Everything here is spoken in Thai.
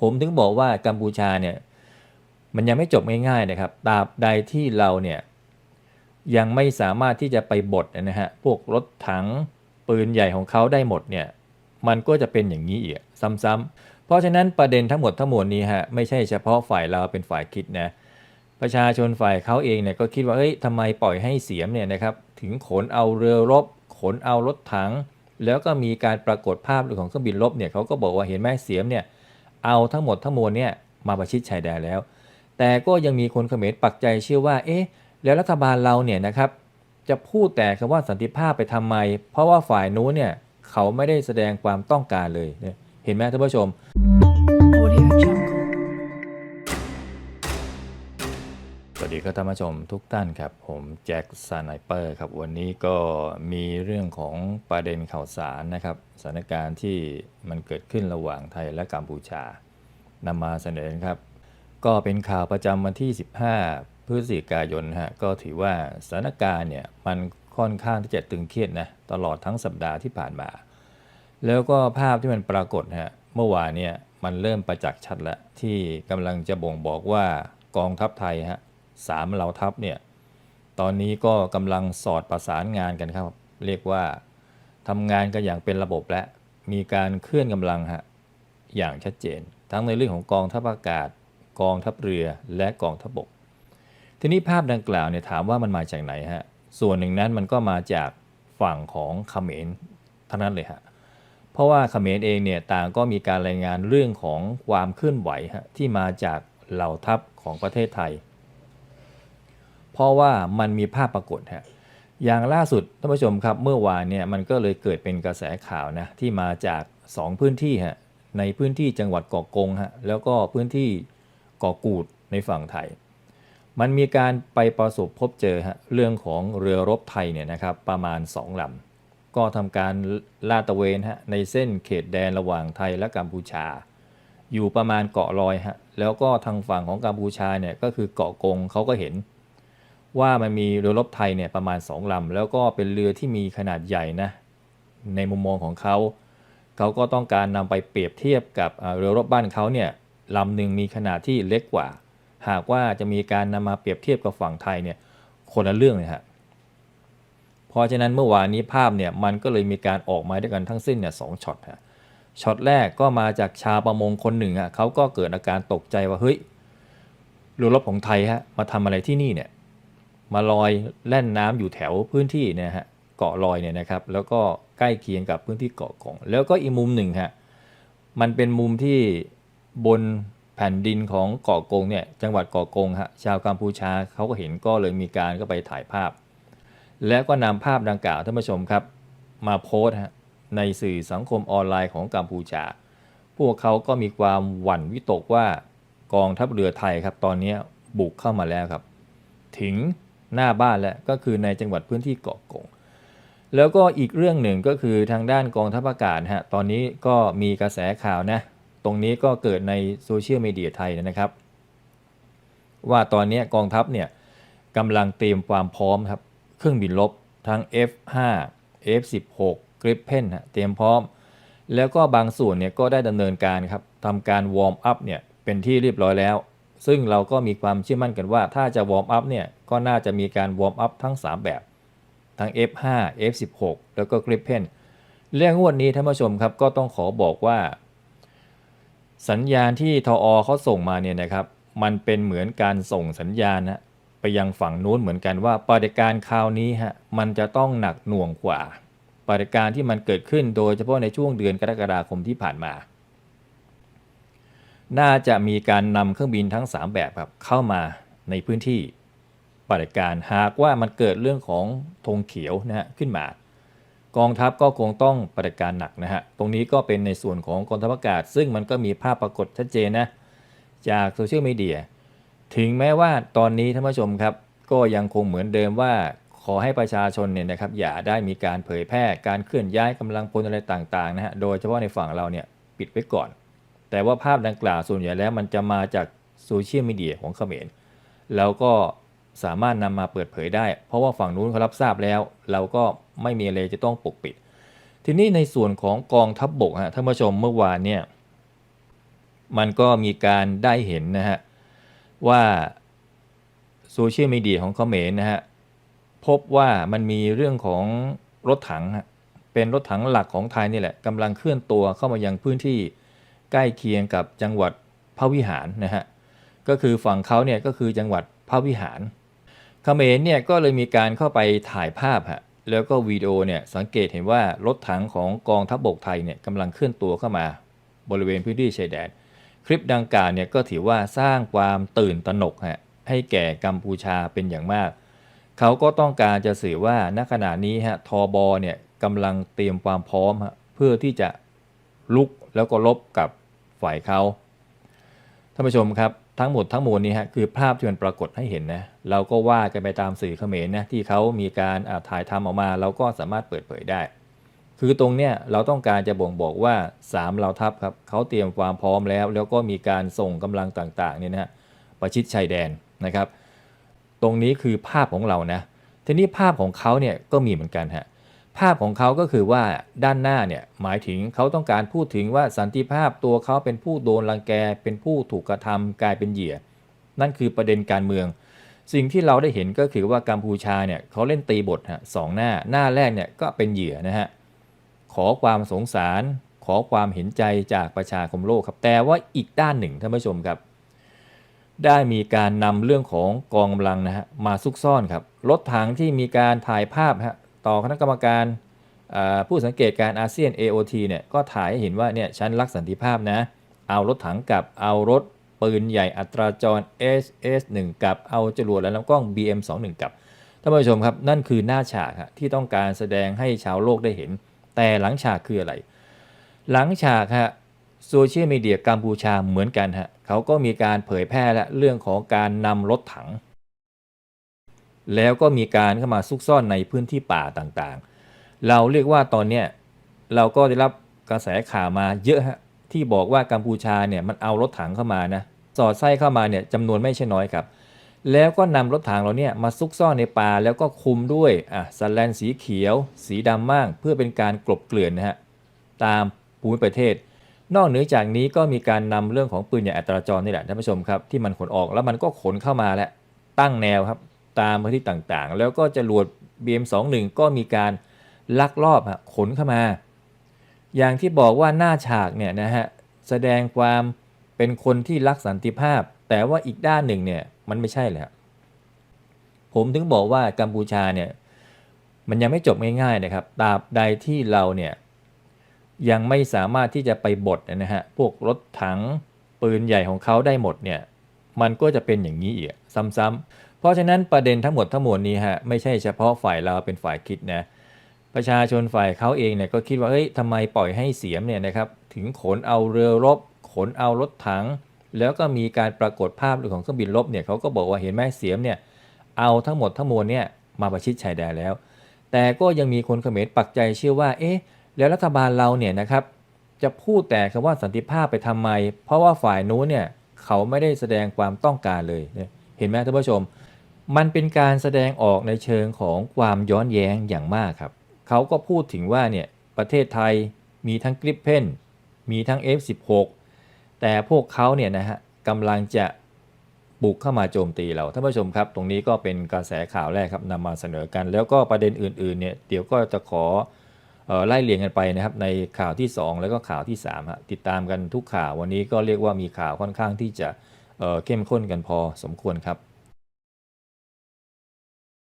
ผมถึงบอกว่ากัมพูชาเนี่ยมันยังไม่จบง่ายๆนะครับตราบใดที่เราเนี่ยยังไม่สามารถที่จะไปบดนะฮะพวกรถถังปืนใหญ่ของเขาได้หมดเนี่ยมันก็จะเป็นอย่างนี้อีกซ้ำๆเพราะฉะนั้นประเด็นทั้งหมดทั้งมวลนี้ฮะไม่ใช่เฉพาะฝ่ายเราเป็นฝ่ายคิดนะประชาชนฝ่ายเขาเองเนี่ยก็คิดว่าเฮ้ยทำไมปล่อยให้เสียมเนี่ยนะครับถึงขนเอาเรือรบ ขนเอารถถัง แล้วก็มีการปรากฏภาพของเครื่องบินรบเนี่ยเขาก็บอกว่าเห็นไหมเสียมเนี่ย เอาทั้งหมดทั้งมวลเนี่ยมาประชิดชายแดนแล้ว แต่ก็ยังมีคนเขมรปักใจเชื่อว่า เอ๊ะ แล้วรัฐบาลเราเนี่ยนะครับจะพูดแต่คำว่าสันติภาพไปทำไม เพราะว่าฝ่ายนู้นเนี่ยเขาไม่ได้แสดงความต้องการเลย เห็นไหมท่านผู้ชม ครับท่านผู้ชมทุกท่านครับ ผมแจ็คสไนเปอร์ครับ วันนี้ก็มีเรื่องของประเด็นข่าวสารนะครับสถานการณ์ที่มันเกิดขึ้นระหว่างไทยและกัมพูชานำมาเสนอครับ ก็เป็นข่าวประจำวันที่ 15 พฤศจิกายนฮะก็ถือว่าสถานการณ์เนี่ยมันค่อนข้างที่จะตึงเครียดนะตลอดทั้งสัปดาห์ที่ผ่านมา แล้วก็ภาพที่มันปรากฏฮะเมื่อวานเนี่ยมันเริ่มประจักษ์ชัดแล้วที่กำลังจะบ่งบอกว่ากองทัพไทยฮะ สามเหล่าทัพเนี่ยตอนนี้ก็กำลังสอดประสานงานกันครับ เรียกว่าทำงานกันอย่างเป็นระบบและมีการเคลื่อนกำลังฮะอย่างชัดเจน ทั้งในเรื่องของกองทัพอากาศ กองทัพเรือและกองทัพบก ทีนี้ภาพดังกล่าวเนี่ยถามว่ามันมาจากไหนฮะส่วนหนึ่งนั้นมันก็มาจากฝั่งของเขมรทั้งนั้นเลยฮะเพราะว่าเขมรเองเนี่ยต่างก็มีการรายงานเรื่องของความเคลื่อนไหวฮะที่มาจากเหล่าทัพของประเทศไทย ราะว่ามันมีภาพปรากฏฮะอย่างล่าสุดท่านผู้ชมครับเมื่อวานเนี่ยมันก็เลยเกิดเป็นกระแสข่าวนะที่มาจาก 2 พื้นที่ฮะในพื้นที่จังหวัดเกาะกงฮะแล้วก็พื้นที่เกาะกูดในฝั่งไทย มันมีการไปประสบพบเจอฮะเรื่องของเรือรบไทยเนี่ยนะครับประมาณ 2ลำก็ทำการลาดตระเวนฮะในเส้นเขตแดนระหว่างไทยและกัมพูชา อยู่ประมาณเกาะลอยฮะแล้วก็ทางฝั่งของกัมพูชาเนี่ยก็คือเกาะกงเขาก็เห็น ว่ามันมีเรือรบไทยเนี่ยประมาณ 2ลำแล้วก็เป็นเรือที่มีขนาดใหญ่นะในมุมมองของเขาเขาก็ต้องการนำไปเปรียบเทียบกับเรือรบบ้านเขาเนี่ยลำหนึ่งมีขนาดที่เล็กกว่า หากว่าจะมีการนำมาเปรียบเทียบกับฝั่งไทยเนี่ยคนละเรื่องเลยฮะเพราะฉะนั้นเมื่อวานนี้ภาพเนี่ยมันก็เลยมีการออกมาด้วยกันทั้งสิ้นเนี่ยสองช็อตฮะช็อตแรกก็มาจากชาวประมงคนหนึ่งอะเขาก็เกิดอาการตกใจว่าเฮ้ยเรือรบของไทยฮะมาทำอะไรที่นี่เนี่ย มาลอยแล่นน้ำอยู่แถวพื้นที่เนี่ยฮะเกาะลอยเนี่ยนะครับ แล้วก็ใกล้เคียงกับพื้นที่เกาะกงแล้วก็อีกมุมหนึ่งฮะมันเป็นมุมที่บนแผ่นดินของเกาะกงเนี่ยจังหวัดเกาะกงฮะชาวกัมพูชาเขาก็เห็นก็เลยมีการก็ไปถ่ายภาพ แล้วก็นำภาพดังกล่าวท่านผู้ชมครับ มาโพสต์ฮะในสื่อสังคมออนไลน์ของกัมพูชา พวกเขาก็มีความหวั่นวิตกว่ากองทัพเรือไทยครับตอนนี้บุกเข้ามาแล้วครับ ถึง หน้าบ้านแล้วก็คือในจังหวัดพื้นที่เกาะกงแล้วก็อีกเรื่องหนึ่งก็คือทางด้านกองทัพอากาศฮะตอนนี้ก็มีกระแสข่าวนะตรงนี้ก็เกิดในโซเชียลมีเดียไทยนะครับ ว่าตอนนี้กองทัพเนี่ยกำลังเตรียมความพร้อมครับเครื่องบินรบทั้ง F5 F16 Gripen ฮะเตรียมพร้อม แล้วก็บางส่วนเนี่ยก็ได้ดำเนินการครับทำการวอร์มอัพเนี่ยเป็นที่เรียบร้อยแล้ว ซึ่งเราก็มีความเชื่อมั่นกันว่าถ้าจะวอร์มอัพเนี่ยก็น่าจะมีการวอร์มอัพทั้ง 3 แบบทั้ง F5 F16 แล้วก็ Gripen เรื่องงวดนี้ท่านผู้ชมครับก็ต้องขอบอกว่า สัญญาณที่ทออเขาส่งมาเนี่ยนะครับ มันเป็นเหมือนการส่งสัญญาณนะไปยังฝั่งนู้นเหมือนกันว่าปฏิการคราวนี้ฮะมันจะต้องหนักหน่วงกว่าปฏิการที่มันเกิดขึ้นโดยเฉพาะในช่วงเดือนกรกฎาคมที่ผ่านมา น่าจะมีการนำเครื่องบินทั้ง 3 แบบครับเข้ามาในพื้นที่ปฏิการหากว่ามันเกิดเรื่องของธงเขียวนะฮะขึ้นมากองทัพก็คงต้องปฏิการหนักนะฮะตรงนี้ก็เป็นในส่วนของกองทัพอากาศ ซึ่งมันก็มีภาพปรากฏชัดเจนนะจากโซเชียลมีเดียถึงแม้ว่าตอนนี้ท่านผู้ชมครับ ก็ยังคงเหมือนเดิมว่าขอให้ประชาชนเนี่ยนะครับอย่าได้มีการเผยแพร่การเคลื่อนย้ายกำลังพลอะไรต่างๆนะฮะโดยเฉพาะในฝั่งเราเนี่ยปิดไว้ก่อน แต่ว่าภาพดังกล่าวส่วนใหญ่แล้วมันจะมาจากโซเชียลมีเดียของเขมรแล้วก็สามารถนำมาเปิดเผยได้ เพราะว่าฝั่งนู้นเขารับทราบแล้ว เราก็ไม่มีอะไรจะต้องปกปิด ทีนี้ในส่วนของกองทัพบบกฮะท่านผู้ชมเมื่อวานเนี่ยมันก็มีการได้เห็นนะฮะว่าโซเชียลมีเดียของเขมรนะฮะพบว่ามันมีเรื่องของรถถังฮะเป็นรถถังหลักของไทยนี่แหละกำลังเคลื่อนตัวเข้ามายังพื้นที่ ใกล้เคียงกับจังหวัดพระวิหารนะฮะก็คือฝั่งเขาเนี่ยก็คือจังหวัดพระวิหารเขมรเนี่ยก็เลยมีการเข้าไปถ่ายภาพฮะแล้วก็วิดีโอเนี่ยสังเกตเห็นว่ารถถังของกองทัพบบกไทยเนี่ยกำลังเคลื่อนตัวเข้ามาบริเวณพื้นที่ชายแดนคลิปดังกล่าวเนี่ยก็ถือว่าสร้างความตื่นตระหนกฮะให้แก่กัมพูชาเป็นอย่างมาก เขาก็ต้องการจะสื่อว่าณขณะนี้ฮะทอบอเนี่ยกำลังเตรียมความพร้อมฮะเพื่อที่จะลุกแล้วก็ลบกับ ฝ่ายเขาท่านผู้ชมครับทั้งหมดทั้งมวลนี้ฮะคือภาพที่มันปรากฏให้เห็นนะเราก็ว่ากันไปตามสื่อเขมรนะที่เขามีการอ่าถ่ายทำออกมา เราก็สามารถเปิดเผยได้ คือตรงเนี้ยเราต้องการจะบ่งบอกว่า 3เหล่าทัพครับเขาเตรียมความพร้อมแล้ว แล้วก็มีการส่งกำลังต่างๆเนี่ยนะฮะประชิดชายแดนนะครับ ตรงนี้คือภาพของเรานะทีนี้ภาพของเขาเนี่ยก็มีเหมือนกันฮะ ภาพของเขาก็คือว่าด้านหน้าเนี่ยหมายถึงเขาต้องการพูดถึงว่าสันติภาพตัวเขาเป็นผู้โดนรังแก เป็นผู้ถูกกระทำกลายเป็นเหยื่อ นั่นคือประเด็นการเมือง สิ่งที่เราได้เห็นก็คือว่ากัมพูชาเนี่ยเขาเล่นตีบทฮะสองหน้าหน้าแรกเนี่ยก็เป็นเหยื่อนะฮะขอความสงสาร ขอความเห็นใจจากประชาคมโลกครับแต่ว่าอีกด้านหนึ่งท่านผู้ชมครับ ได้มีการนำเรื่องของกองกำลังนะฮะมาซุกซ่อนครับรถถังที่มีการถ่ายภาพฮะ ต่อคณะกรรมการผู้สังเกตการอาเซียน AOT เนี่ยก็ถ่ายให้เห็นว่าเนี่ยฉันรักสันติภาพนะ เอารถถังกับเอารถปืนใหญ่อัตราจร SS1 กับเอาจรวดและลำกล้อง BM21 กับท่านผู้ชมครับนั่นคือหน้าฉากที่ต้องการแสดงให้ชาวโลกได้เห็น แต่หลังฉากคืออะไร หลังฉากฮะโซเชียลมีเดียกัมพูชาเหมือนกันฮะเขาก็มีการเผยแพร่และเรื่องของการนำรถถัง แล้วก็มีการเข้ามาซุกซ่อนในพื้นที่ป่าต่างๆ เราเรียกว่าตอนเนี้ยเราก็ได้รับกระแสข่าวมาเยอะฮะที่บอกว่ากัมพูชาเนี่ยมันเอารถถังเข้ามานะสอดไส้เข้ามาเนี่ยจำนวนไม่ใช่น้อยครับ แล้วก็นำรถถังเราเนี่ยมาซุกซ่อนในป่าแล้วก็คุมด้วยอะสแลนสีเขียว สีดำมางเพื่อเป็นการกลบเกลื่อนนะฮะตามภูมิประเทศ นอกเหนือจากนี้ก็มีการนำเรื่องของปืนใหญ่อัตราจรนี่แหละท่านผู้ชมครับที่มันขนออกแล้วมันก็ขนเข้ามาและตั้งแนวครับ ตามพื้นที่ต่างๆ แล้วก็จรวด BM21 ก็มีการลักลอบฮะขนเข้ามา อย่างที่บอกว่าหน้าฉากเนี่ยนะฮะแสดงความเป็นคนที่รักสันติภาพ แต่ว่าอีกด้านหนึ่งเนี่ยมันไม่ใช่เลยครับผมถึงบอกว่ากัมพูชาเนี่ยมันยังไม่จบง่ายๆนะครับตราบใดที่เราเนี่ยยังไม่สามารถที่จะไปบดนะฮะพวกรถถังปืนใหญ่ของเขาได้หมดเนี่ยมันก็จะเป็นอย่างนี้อีกซ้ำๆ เพราะฉะนั้นประเด็นทั้งหมดทั้งมวลนี้ฮะไม่ใช่เฉพาะฝ่ายเราเป็นฝ่ายคิดนะประชาชนฝ่ายเขาเองเนี่ยก็คิดว่าเฮ้ยทำไมปล่อยให้เสียมเนี่ยนะครับถึงขนเอาเรือรบ ขนเอารถถัง แล้วก็มีการปรากฏภาพของเครื่องบินรบเนี่ยเขาก็บอกว่าเห็นไหมเสียมเนี่ยเอาทั้งหมดทั้งมวลเนี่ยมาประชิดชายแดนแล้ว แต่ก็ยังมีคนเขมรปักใจเชื่อว่าเอ๊ะแล้วรัฐบาลเราเนี่ยนะครับจะพูดแต่คำว่าสันติภาพไปทำไม เพราะว่าฝ่ายนู้นเนี่ยเขาไม่ได้แสดงความต้องการเลยเห็นไหมท่านผู้ชม มันเป็นการแสดงออกในเชิงของความย้อนแย้งอย่างมากครับ เขาก็พูดถึงว่าเนี่ยประเทศไทยมีทั้งกริปเพนมีทั้ง F16 แต่พวกเขาเนี่ยนะฮะกำลังจะบุกเข้ามาโจมตีเราท่านผู้ชมครับ ตรงนี้ก็เป็นกระแสข่าวแรกครับนำมาเสนอกัน แล้วก็ประเด็นอื่นๆเนี่ยเดี๋ยวก็จะขอออไล่เรียงกันไปนะครับ ในข่าวที่ 2 แล้วก็ข่าวที่3ฮะติดตามกันทุกข่าววันนี้ก็เรียกว่ามีข่าวค่อนข้างที่จะเเข้มข้นกันพอสมควรครับ